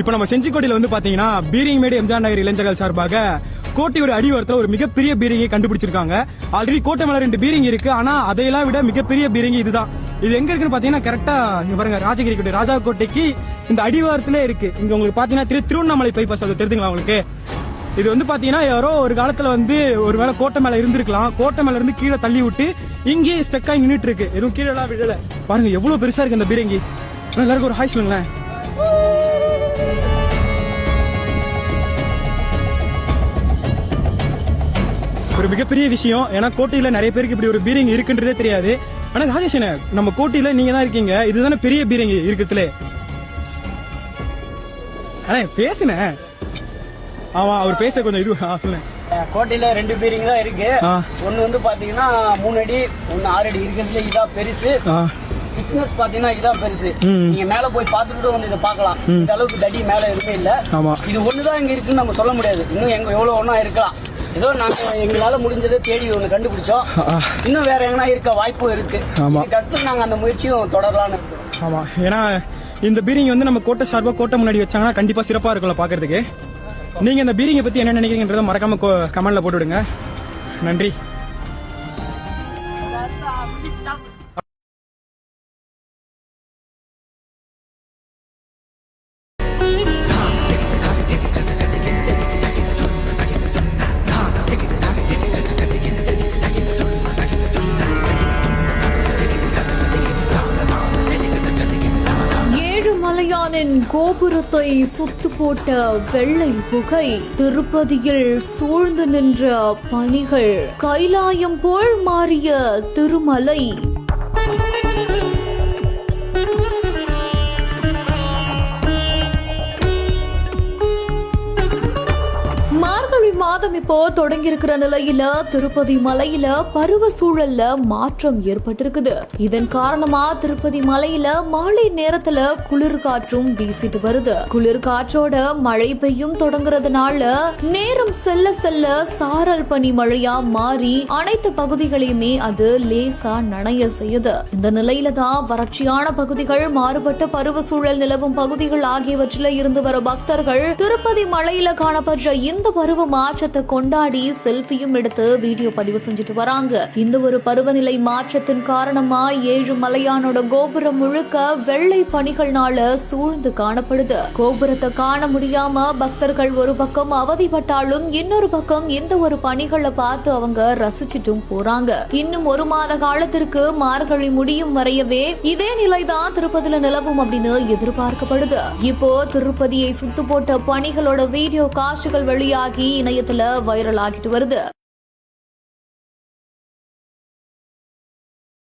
இப்போ நம்ம செஞ்சிக்கோட்டையில வந்து பாத்தீங்கன்னா பீரிங் மேடு எம்ஜிஆர் நகர் இளைஞர்கள் சார்பாக கோட்டையோட அடிவாரத்துல ஒரு மிகப்பெரிய பீரிங்கை கண்டுபிடிச்சிருக்காங்க. ஆல்ரெடி கோட்டை மேல ரெண்டு பீரிங் இருக்கு. ஆனா அதையெல்லாம் விட மிகப்பெரிய பீரிங் இதுதான். இது எங்க இருக்குன்னு பாத்தீங்கன்னா கரெக்டா இங்க பாருங்க ராஜகிரி கோட்டை ராஜா கோட்டைக்கு இந்த அடிவாரத்திலே இருக்கு. இங்க உங்களுக்கு பாத்தீங்கன்னா திரு திருவண்ணாமலை பைபாஸ் அது தெரியுதுங்களா உங்களுக்கு? இது வந்து பாத்தீங்கன்னா யாரோ ஒரு காலத்துல வந்து ஒருவேளை கோட்டை மேல இருந்திருக்கலாம். கோட்டை மேல இருந்து கீழே தள்ளி விட்டு இங்கேயே ஸ்டெக் நின்றுட்டு இருக்கு. எதுவும் கீழே எல்லாம் விழல. பாருங்க எவ்வளவு பெருசா இருக்கு இந்த பீரங்கி. எல்லாருக்கும் ஒரு ஹாய் சொல்லுங்களேன். ஒரு மிகப்பெரிய விஷயம். ஏன்னா கோட்டையில நிறைய பேருக்கு இப்படி ஒரு பீரங்கி இருக்குன்றதே தெரியாது. ஆனா ராஜேஷ் நம்ம கோட்டையில நீங்க தான் இருக்கீங்க. இதுதானே பெரிய பீரங்கி இருக்கிறதுல அண்ணே பேசுன ஆமா அவர் பேச கொஞ்சம் இது ஆ, சொல்லுங்க கோட்டையில ரெண்டு பீரிங் தான் இருக்கு. ஒன்னு வந்து பாத்தீங்கன்னா மூணு அடி ஒன்னு ஆறு அடி இருக்கிறதுல இதான் பெருசு. திக்னஸ் பாத்தீங்கன்னா இதான் பெருசு. நீங்க மேல போய் பார்த்துட்டு கூட வந்து இதை பார்க்கலாம். இந்த அளவுக்கு தடி மேல எதுவுமே இல்ல. ஆமா. இது ஒண்ணுதான் இங்க இருக்குன்னு நம்ம சொல்ல முடியாது. இன்னும் எங்க எவ்வளவு ஒண்ணா இருக்கலாம். ஏதோ நாங்க எங்களால முடிஞ்சதை தேடி ஒண்ணு கண்டுபிடிச்சோம். இன்னும் வேற எங்கன்னா இருக்க வாய்ப்பும் இருக்கு. ஆமா. அடுத்து நாங்க அந்த முயற்சியும் தொடரலாம்னு இருக்கோம். ஆமா. ஏன்னா இந்த பீரிங் வந்து நம்ம கோட்டை சார்பா கோட்டை முன்னாடி வச்சாங்கன்னா கண்டிப்பா சிறப்பா இருக்கும்ல பாக்குறதுக்கு. நீங்க இந்த பீரிங்கை பத்தி என்ன நினைக்கிறீங்கன்றத மறக்காம கமெண்ட்ல போட்டு விடுங்க நன்றி. சிவபெருமானின் கோபுரத்தை சுத்து போட்ட வெள்ளை புகை திருப்பதியில் சூழ்ந்து நின்ற பணிகள் கைலாயம் போல் மாறிய திருமலை. மாதம் இப்போ தொடங்கி இருக்கிற நிலையில திருப்பதி மலையில பருவ சூழல்ல மாற்றம் ஏற்பட்டிருக்குது. இதன் காரணமா திருப்பதி மலையில மாலை நேரத்துல குளிர் காற்றும் வீசிட்டு வருது. குளிர் காற்றோட மழை பெய்யும் தொடங்குறதுனால நேரம் செல்ல செல்ல சாரல் பனி மழையா மாறி அனைத்து பகுதிகளையுமே அது லேசா நனைய செய்யுது. இந்த நிலையில தான் வறட்சியான பகுதிகள் மாறுபட்ட பருவ சூழல் நிலவும் பகுதிகள் ஆகியவற்றில் இருந்து வர பக்தர்கள் திருப்பதி மலையில காணப்படுற இந்த பருவ மாற்றத்தை கொண்டாடி செல்ஃபியும் எடுத்து வீடியோ பதிவு செஞ்சுட்டு வராங்க. இந்த ஒரு பருவநிலை மாற்றத்தின் காரணமா ஏழு மலையானோட கோபுரம் முழுக்க வெள்ளை பணிகள்னால சூழ்ந்து காணப்படுது. கோபுரத்தை காண முடியாம பக்தர்கள் ஒரு பக்கம் அவதிப்பட்டாலும் இன்னொரு பக்கம் இந்த ஒரு பணிகளை பார்த்து அவங்க ரசிச்சிட்டும் போறாங்க. இன்னும் ஒரு மாத காலத்திற்கு மார்கழி முடியும் வரையவே இதே நிலைதான் திருப்பதியில நிலவும் அப்படின்னு எதிர்பார்க்கப்படுது. இப்போ திருப்பதியை சுத்து போட்ட பணிகளோட வீடியோ காட்சிகள் வெளியாகி இணையத்தில் வைரல் ஆகிட்டு வருது.